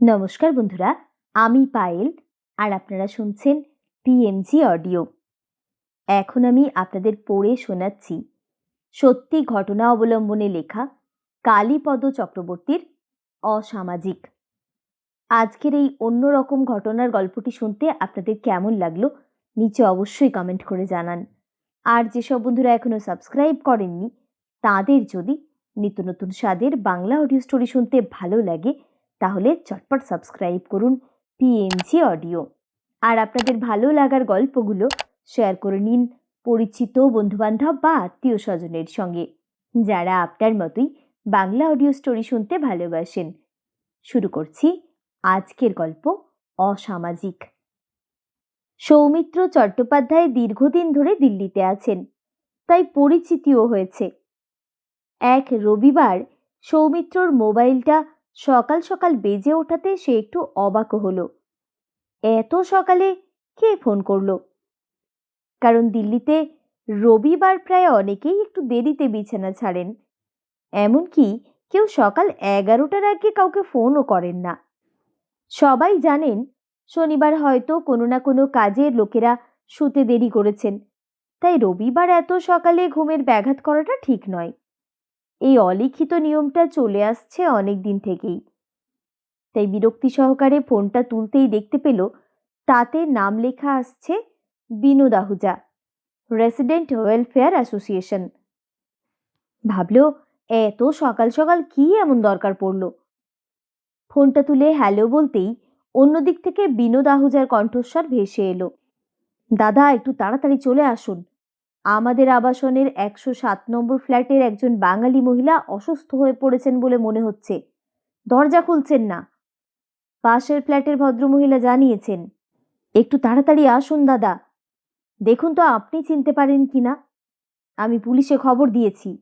নমস্কার বন্ধুরা, আমি পায়েল আর আপনারা শুনছেন পিএমজি অডিও এখন আমি আপনাদের পড়ে শোনাচ্ছি সত্যি ঘটনা অবলম্বনে লেখা কালীপদ চক্রবর্তীর অসামাজিক। আজকের এই অন্যরকম ঘটনার গল্পটি শুনতে আপনাদের কেমন লাগল নিচে অবশ্যই কমেন্ট করে জানান। আর যেসব বন্ধুরা এখনও সাবস্ক্রাইব করেননি, তাদের যদি নিত্য নতুন স্বাদের বাংলা অডিও স্টোরি শুনতে ভালো লাগে তাহলে চটপট সাবস্ক্রাইব করুন পিএমজি অডিও আর আপনাদের ভালো লাগার গল্পগুলো শেয়ার করে নিন পরিচিত বন্ধুবান্ধব বা আত্মীয় স্বজনের সঙ্গে, যারা আপনার মতোই বাংলা অডিও স্টোরি শুনতে ভালোবাসেন। শুরু করছি আজকের গল্প অসামাজিক। সৌমিত্র চট্টোপাধ্যায় দীর্ঘদিন ধরে দিল্লিতে আছেন, তাই পরিচিতিও হয়েছে। এক রবিবার সৌমিত্রর মোবাইলটা সকাল সকাল বেজে ওঠাতে সে একটু অবাক হলো। এত সকালে কে ফোন করল? কারণ দিল্লিতে রবিবার প্রায় অনেকেই একটু দেরিতে বিছানা ছাড়েন। এমনকি কেউ সকাল এগারোটার আগে কাউকে ফোনও করেন না। সবাই জানেন, শনিবার হয়তো কোনো না কোনো কাজে লোকেরা শুতে দেরি করেছেন। তাই রবিবার এত সকালে ঘুমের ব্যাঘাত করাটা ঠিক নয়। এই অলিখিত নিয়মটা চলে আসছে অনেক দিন থেকেই। তাই বিরক্তি সহকারে ফোনটা তুলতেই দেখতে পেল, তাতে নাম লেখা আসছে Vinod Ahuja resident welfare association. ভাবল, এত সকাল সকাল কি এমন দরকার পড়ল? ফোনটা তুলে হ্যালো বলতেই অন্যদিক থেকে বিনোদ আহুজার কণ্ঠস্বর ভেসে এলো। দাদা, একটু তাড়াতাড়ি চলে আসুন। আমাদের আবাসনের একশো সাত নম্বর ফ্ল্যাটের একজন বাঙালি মহিলা অসুস্থ হয়ে পড়েছেন বলে মনে হচ্ছে। দরজা খুলছেন না। পাশের ফ্ল্যাটের ভদ্রমহিলা জানিয়েছেন, একটু তাড়াতাড়ি আসুন দাদা। দেখুন তো আপনি চিনতে পারেন কি না? আমি পুলিশে খবর দিয়েছি।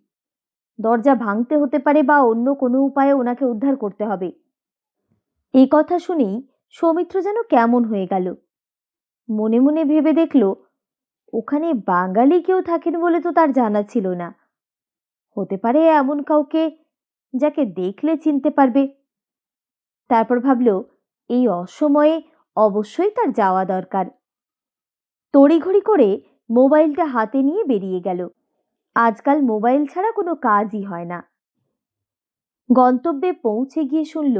দরজা ভাঙতে হতে পারে বা অন্য কোনো উপায়ে ওনাকে উদ্ধার করতে হবে। এই কথা শুনেই সৌমিত্র যেন কেমন হয়ে গেল। মনে মনে ভেবে দেখল ওখানে বাঙালি কেউ থাকেন বলে তো তার জানা ছিল না। হতে পারে এমন কাউকে যাকে দেখলে চিনতে পারবে। তারপর ভাবল, এই অসময়ে অবশ্যই তার যাওয়া দরকার। তড়িঘড়ি করে মোবাইলটা হাতে নিয়ে বেরিয়ে গেল। আজকাল মোবাইল ছাড়া কোনো কাজই হয় না। গন্তব্যে পৌঁছে গিয়ে শুনল,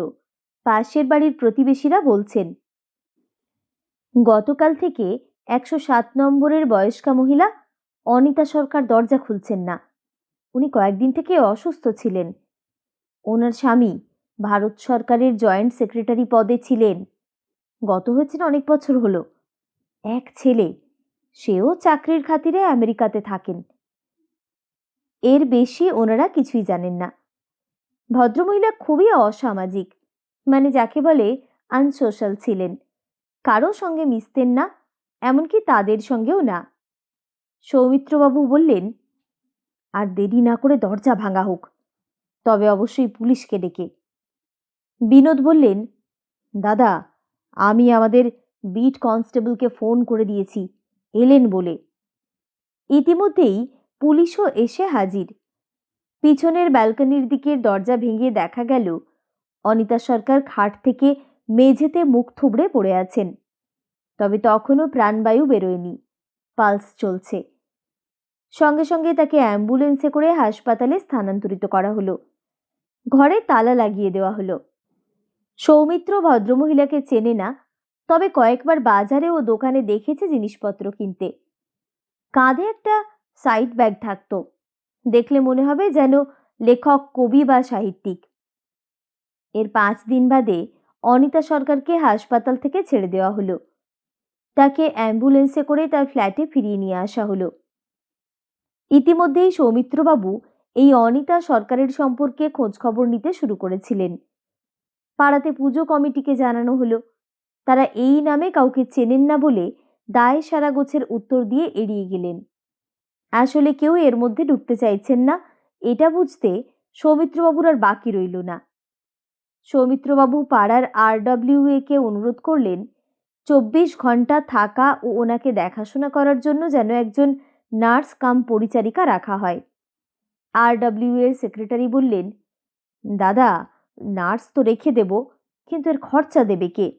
পাশের বাড়ির প্রতিবেশীরা বলছেন, গতকাল থেকে একশো সাত নম্বরের বয়স্কা মহিলা অনিতা সরকার দরজা খুলছেন না। উনি কয়েকদিন থেকে অসুস্থ ছিলেন। ওনার স্বামী ভারত সরকারের জয়েন্ট সেক্রেটারি পদে ছিলেন। গত হয়েছেন অনেক বছর হলো। এক ছেলে, সেও চাকরির খাতিরে আমেরিকাতে থাকেন। এর বেশি ওনারা কিছুই জানেন না। ভদ্রমহিলা খুবই অসামাজিক মানে যাকে বলে আনসোশ্যাল ছিলেন। কারও সঙ্গে মিশতেন না এমনকি তাদের সঙ্গেও না। সৌমিত্রবাবু বললেন, আর দেরি না করে দরজা ভাঙা হোক, তবে অবশ্যই পুলিশকে ডেকে। বিনোদ বললেন, দাদা, আমি আমাদের বিট কনস্টেবলকে ফোন করে দিয়েছি, এলেন বলে। ইতিমধ্যেই পুলিশও এসে হাজির। পিছনের ব্যালকনির দিকের দরজা ভেঙে দেখা গেল, অনিতা সরকার খাট থেকে মেঝেতে মুখ থুবড়ে পড়ে আছেন। তবে তখনও প্রাণবায়ু বেরোয়নি। পালস চলছে। সঙ্গে সঙ্গে তাকে অ্যাম্বুলেন্সে করে হাসপাতালে স্থানান্তরিত করা হলো। ঘরে তালা লাগিয়ে দেওয়া হলো। সৌমিত্র ভদ্রমহিলাকে চেনে না, তবে কয়েকবার বাজারে ও দোকানে দেখেছে জিনিসপত্র কিনতে। কাঁধে একটা সাইড ব্যাগ থাকতো। দেখলে মনে হবে যেন লেখক, কবি বা সাহিত্যিক। এর পাঁচ দিন বাদে অনিতা সরকারকে হাসপাতাল থেকে ছেড়ে দেওয়া হলো। তাকে অ্যাম্বুলেন্সে করে তার ফ্ল্যাটে ফিরিয়ে নিয়ে আসা হলো। ইতিমধ্যেই সৌমিত্রবাবু এই অনিতা সরকারের সম্পর্কে খোঁজখবর নিতে শুরু করেছিলেন। পাড়াতে পুজো কমিটিকে জানানো হলো, তারা এই নামে কাউকে চেনেন না বলে দায় সারা গোছের উত্তর দিয়ে এড়িয়ে গেলেন। আসলে কেউ এর মধ্যে ঢুকতে চাইছেন না, এটা বুঝতে সৌমিত্রবাবুর আর বাকি রইল না। সৌমিত্রবাবু পাড়ার আর কে অনুরোধ করলেন চব্বিশ ঘণ্টা থাকা ও ওনাকে দেখাশোনা করার জন্য যেন একজন নার্স কাম পরিচারিকা রাখা হয়। আর এর সেক্রেটারি বললেন, দাদা, নার্স তো রেখে দেব, কিন্তু এর খরচা দেবে কে?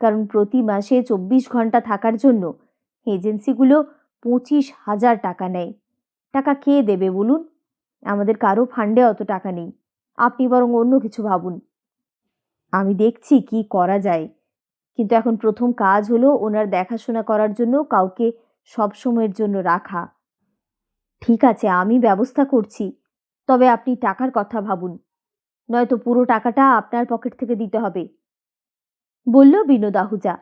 কারণ প্রতি মাসে চব্বিশ ঘণ্টা থাকার জন্য এজেন্সিগুলো পঁচিশ হাজার টাকা নেয়। টাকা কে দেবে বলুন? আমাদের কারও ফান্ডে অত টাকা নেই। আপনি বরং অন্য কিছু ভাবুন। আমি দেখছি কি করা যায়। কিন্তু এখন প্রথম কাজ হলো ওনার দেখাশোনা করার জন্য কাউকে সব সময়ের জন্য রাখা। ঠিক আছে, আমি ব্যবস্থা করছি, তবে আপনি টাকার কথা ভাবুন। নয়তো পুরো টাকাটা আপনার পকেট থেকে দিতে হবে। বলল বিনোদ আহুজা।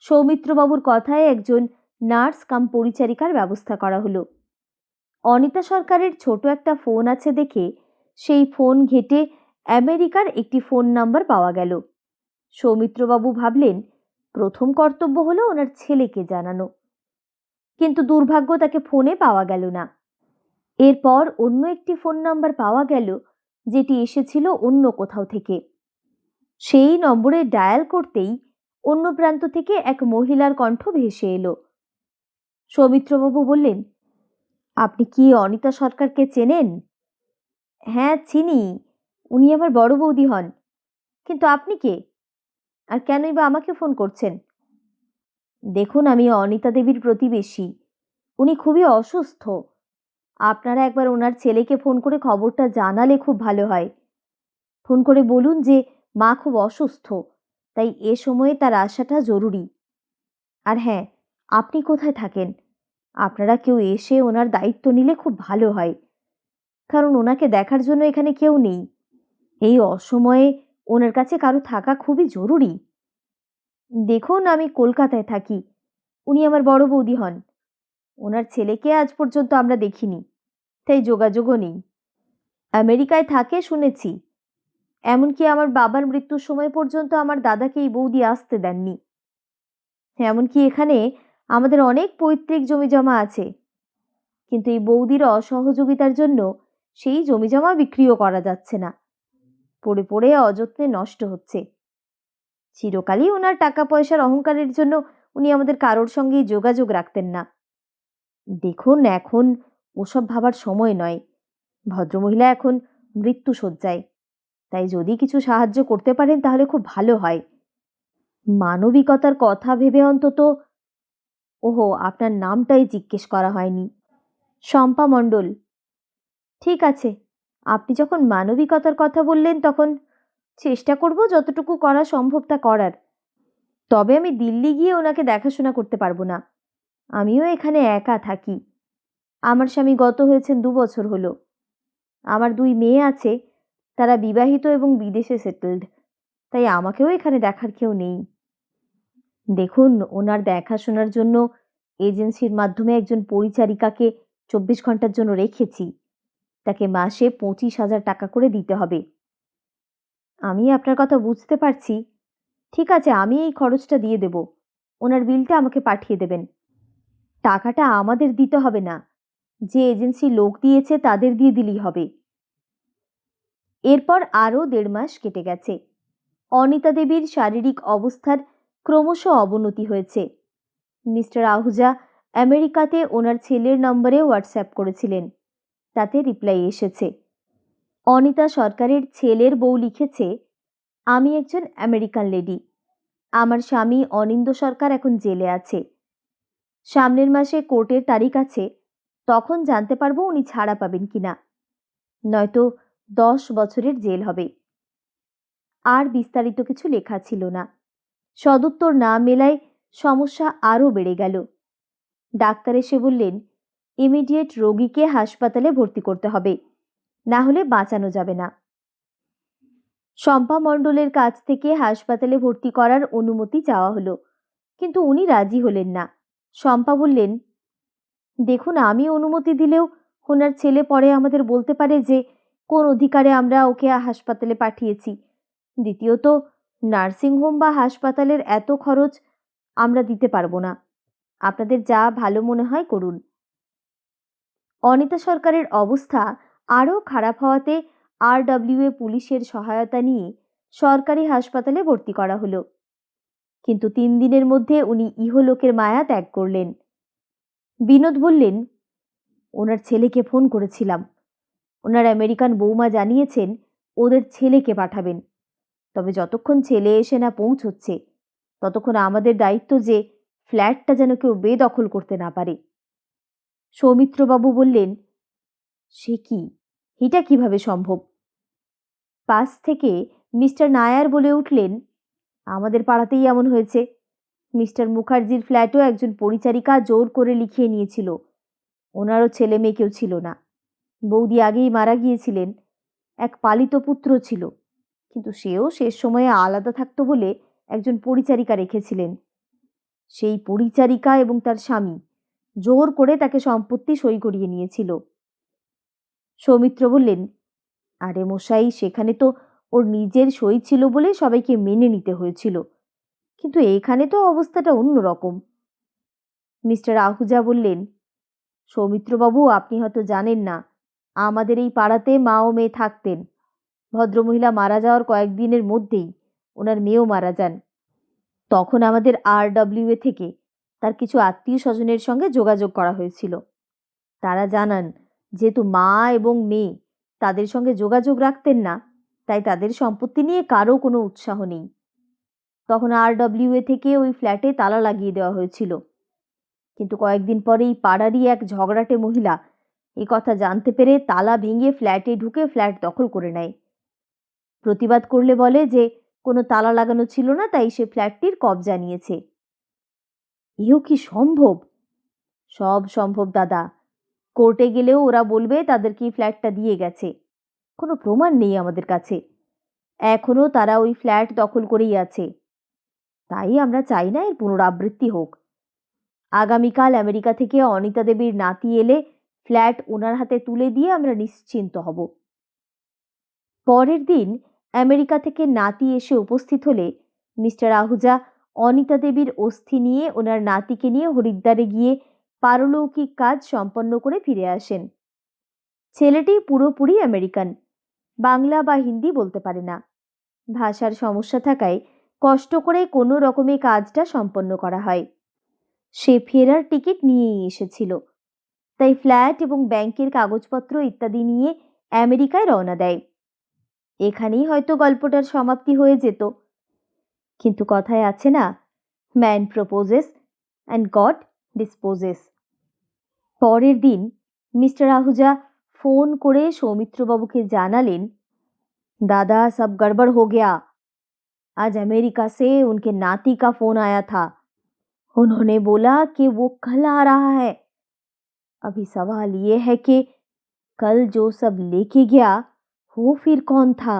সৌমিত্রবাবুর কথায় একজন নার্স কাম পরিচারিকার ব্যবস্থা করা হলো। অনিতা সরকারের ছোট একটা ফোন আছে দেখে সেই ফোন ঘেটে আমেরিকার একটি ফোন নাম্বার পাওয়া গেল। সৌমিত্রবাবু ভাবলেন, প্রথম কর্তব্য হলো ওনার ছেলেকে জানানো। কিন্তু দুর্ভাগ্য তাকে ফোনে পাওয়া গেল না। এরপর অন্য একটি ফোন নাম্বার পাওয়া গেল, যেটি এসেছিল অন্য কোথাও থেকে। সেই নম্বরে ডায়াল করতেই অন্য প্রান্ত থেকে এক মহিলার কণ্ঠ ভেসে এলো। সৌমিত্রবাবু বললেন, আপনি কি অনিতা সরকারকে চেনেন? হ্যাঁ চিনি। উনি আমার বড় বৌদি হন। কিন্তু আপনি কে? আর কেনই বা আমাকে ফোন করছেন? দেখুন, আমি অনিতা দেবীর প্রতিবেশী। উনি খুবই অসুস্থ। আপনারা একবার ওনার ছেলেকে ফোন করে খবরটা জানালে খুব ভালো হয়। ফোন করে বলুন যে, মা খুব অসুস্থ, তাই এ সময়ে তার আসাটা জরুরি। আর হ্যাঁ আপনি কোথায় থাকেন? আপনারা কেউ এসে ওনার দায়িত্ব নিলে খুব ভালো হয়। কারণ ওনাকে দেখার জন্য এখানে কেউ নেই। এই অসময়ে ওনার কাছে কারও থাকা খুবই জরুরি। দেখুন আমি কলকাতায় থাকি। উনি আমার বড় বৌদি হন। ওনার ছেলেকে আজ পর্যন্ত আমরা দেখিনি, তাই যোগাযোগও নেই। আমেরিকায় থাকে শুনেছি। এমনকি আমার বাবার মৃত্যুর সময় পর্যন্ত আমার দাদাকে এই বৌদি আসতে দেননি। এমনকি এখানে আমাদের অনেক পৈতৃক জমিজমা আছে। কিন্তু এই বৌদির অসহযোগিতার জন্য সেই জমিজমা বিক্রিও করা যাচ্ছে না। পড়ে পড়ে অযত্নে নষ্ট হচ্ছে। চিরকালই ওনার টাকা পয়সার অহংকারের জন্য উনি আমাদের কারোর সঙ্গেই যোগাযোগ রাখতেন না। দেখুন, এখন ওসব ভাবার সময় নয়। ভদ্রমহিলা এখন মৃত্যু শয্যায়। তাই যদি কিছু সাহায্য করতে পারেন, তাহলে খুব ভালো হয়। মানবিকতার কথা ভেবে অন্তত ওহো, আপনার নামটাই জিজ্ঞেস করা হয়নি। শম্পা মণ্ডল, ঠিক আছে। আপনি যখন মানবিকতার কথা বললেন তখন চেষ্টা করব যতটুকু করা সম্ভব তা করার। তবে আমি দিল্লি গিয়ে ওনাকে দেখাশোনা করতে পারব না। আমিও এখানে একা থাকি। আমার স্বামী গত হয়েছেন দু বছর হলো। আমার দুই মেয়ে আছে, তারা বিবাহিত এবং বিদেশে সেটেলড তাই আমাকেও এখানে দেখার কেউ নেই। দেখুন, ওনার দেখাশোনার জন্য এজেন্সির মাধ্যমে একজন পরিচারিকাকে চব্বিশ ঘণ্টার জন্য রেখেছি। তাকে মাসে পঁচিশ হাজার টাকা করে দিতে হবে। আমি আপনার কথা বুঝতে পারছি। ঠিক আছে, আমি এই খরচটা দিয়ে দেব। ওনার বিলটা আমাকে পাঠিয়ে দেবেন। টাকাটা আমাদের দিতে হবে না। যে এজেন্সি লোক দিয়েছে তাদের দিয়ে দিলেই হবে। এরপর আরও দেড় মাস কেটে গেছে। অনিতা দেবীর শারীরিক অবস্থার ক্রমশ অবনতি হয়েছে। মিস্টার আহুজা আমেরিকাতে ওনার ছেলের নম্বরে হোয়াটসঅ্যাপ করেছিলেন। তাতে রিপ্লাই এসেছে। অনিতা সরকারের ছেলের বউ লিখেছে, আমি একজন আমেরিকান লেডি আমার স্বামী অনিন্দ সরকার এখন জেলে আছে। সামনের মাসে কোর্টের তারিখ আছে, তখন জানতে পারব উনি ছাড়া পাবেন কিনা, নয়তো দশ বছরের জেল হবে। আর বিস্তারিত কিছু লেখা ছিল না। সদুত্তর না মেলায় সমস্যা আরও বেড়ে গেল। ডাক্তার এসে বললেন ইমিডিয়েট রোগীকে হাসপাতালে ভর্তি করতে হবে। না হলে বাঁচানো যাবে না। শম্পা মণ্ডলের কাছ থেকে হাসপাতালে ভর্তি করার অনুমতি চাওয়া হলো, কিন্তু উনি রাজি হলেন না। শম্পা বললেন, দেখুন, আমি অনুমতি দিলেও ওনার ছেলে পরে আমাদের বলতে পারে যে কোন অধিকারে আমরা ওকে হাসপাতালে পাঠিয়েছি। দ্বিতীয়ত নার্সিংহোম বা হাসপাতালের এত খরচ আমরা দিতে পারব না। আপনাদের যা ভালো মনে হয় করুন। অনিতা সরকারের অবস্থা আরও খারাপ হওয়াতে আর আরডব্লিউএ পুলিশের সহায়তা নিয়ে সরকারি হাসপাতালে ভর্তি করা হলো। কিন্তু তিন দিনের মধ্যে উনি ইহলোকের মায়া ত্যাগ করলেন। বিনোদ বললেন, ওনার ছেলেকে ফোন করেছিলাম। ওনার আমেরিকান বৌমা জানিয়েছেন ওদের ছেলেকে পাঠাবেন। তবে যতক্ষণ ছেলে এসে না পৌঁছচ্ছে, ততক্ষণ আমাদের দায়িত্ব যে ফ্ল্যাটটা যেন কেউ বেদখল করতে না পারে। সৌমিত্রবাবু বললেন, সে কি? এটা কীভাবে সম্ভব? পাশ থেকে মিস্টার নায়ার বলে উঠলেন, আমাদের পাড়াতেই এমন হয়েছে। মিস্টার মুখার্জির ফ্ল্যাটও একজন পরিচারিকা জোর করে লিখিয়ে নিয়েছিল। ওনারও ছেলে মেয়ে কেউ ছিল না। বৌদি আগেই মারা গিয়েছিলেন। এক পালিত পুত্র ছিল। কিন্তু সেও শেষ সময়ে আলাদা থাকতো বলে একজন পরিচারিকা রেখেছিলেন। সেই পরিচারিকা এবং তার স্বামী জোর করে তাকে সম্পত্তি সই করিয়ে নিয়েছিল। সৌমিত্র বললেন, আরে মশাই, সেখানে তো ওর নিজের সই ছিল বলে সবাইকে মেনে নিতে হয়েছিল। কিন্তু এখানে তো অবস্থাটা অন্যরকম মিস্টার আহুজা বললেন, সৌমিত্রবাবু, আপনি হয়তো জানেন না, আমাদের এই পাড়াতে মা ও মেয়ে থাকতেন। ভদ্রমহিলা মারা যাওয়ার কয়েকদিনের মধ্যেই ওনার মেয়েও মারা যান। তখন আমাদের আর এ থেকে তার কিছু আত্মীয় স্বজনের সঙ্গে যোগাযোগ করা হয়েছিল। তারা জানান, যেহেতু মা এবং মেয়ে তাদের সঙ্গে যোগাযোগ রাখতেন না, তাই তাদের সম্পত্তি নিয়ে কারও কোনো উৎসাহ নেই। তখন আর এ থেকে ওই ফ্ল্যাটে তালা লাগিয়ে দেওয়া হয়েছিল। কিন্তু কয়েকদিন পরেই পাড়ারই এক ঝগড়াটে মহিলা এ কথা জানতে পেরে তালা ভেঙে ফ্ল্যাটে ঢুকে ফ্ল্যাট দখল করে নেয়। প্রতিবাদ করলে বলে যে, কোনো তালা লাগানো ছিল না, তাই সে ফ্ল্যাটটির কবজা নিয়েছে। এও কি সম্ভব? সব সম্ভব, দাদা। কোর্টে গেলেও ওরা বলবে তাদেরকে ফ্ল্যাটটা দিয়ে গেছে। কোনো প্রমাণ নেই আমাদের কাছে। এখনও তারা ওই ফ্ল্যাট দখল করেই আছে। তাই আমরা চাই না এর পুনরাবৃত্তি হোক। আগামীকাল আমেরিকা থেকে অনিতা দেবীর নাতি এলে ফ্ল্যাট ওনার হাতে তুলে দিয়ে আমরা নিশ্চিন্ত হব। পরের দিন আমেরিকা থেকে নাতি এসে উপস্থিত হলে মিস্টার আহুজা অনিতা দেবীর অস্থি নিয়ে, ওনার নাতিকে নিয়ে হরিদ্বারে গিয়ে পারলৌকিক কাজ সম্পন্ন করে ফিরে আসেন। ছেলেটি পুরোপুরি আমেরিকান। বাংলা বা হিন্দি বলতে পারে না। ভাষার সমস্যা থাকায় কষ্ট করে কোনো রকমে কাজটা সম্পন্ন করা হয়। সে ফেরার টিকিট নিয়েই এসেছিল। তাই ফ্ল্যাট এবং ব্যাংকের কাগজপত্র ইত্যাদি নিয়ে আমেরিকায় রওনা দেয়। এখানেই হয়তো গল্পটার সমাপ্তি হয়ে যেত। কিন্তু কথায় আছে না man proposes and God disposes পরের দিন মিস্টার আহুজা ফোন করে সৌমিত্রবাবুকে জানালেন दादा सब गड़बड़ हो गया आज अमेरिका से उनके नाती का फोन आया था उन्होंने बोला कि वो कल आ रहा है अभी सवाल ये है कि कल जो सब लेके गया वो फिर कौन था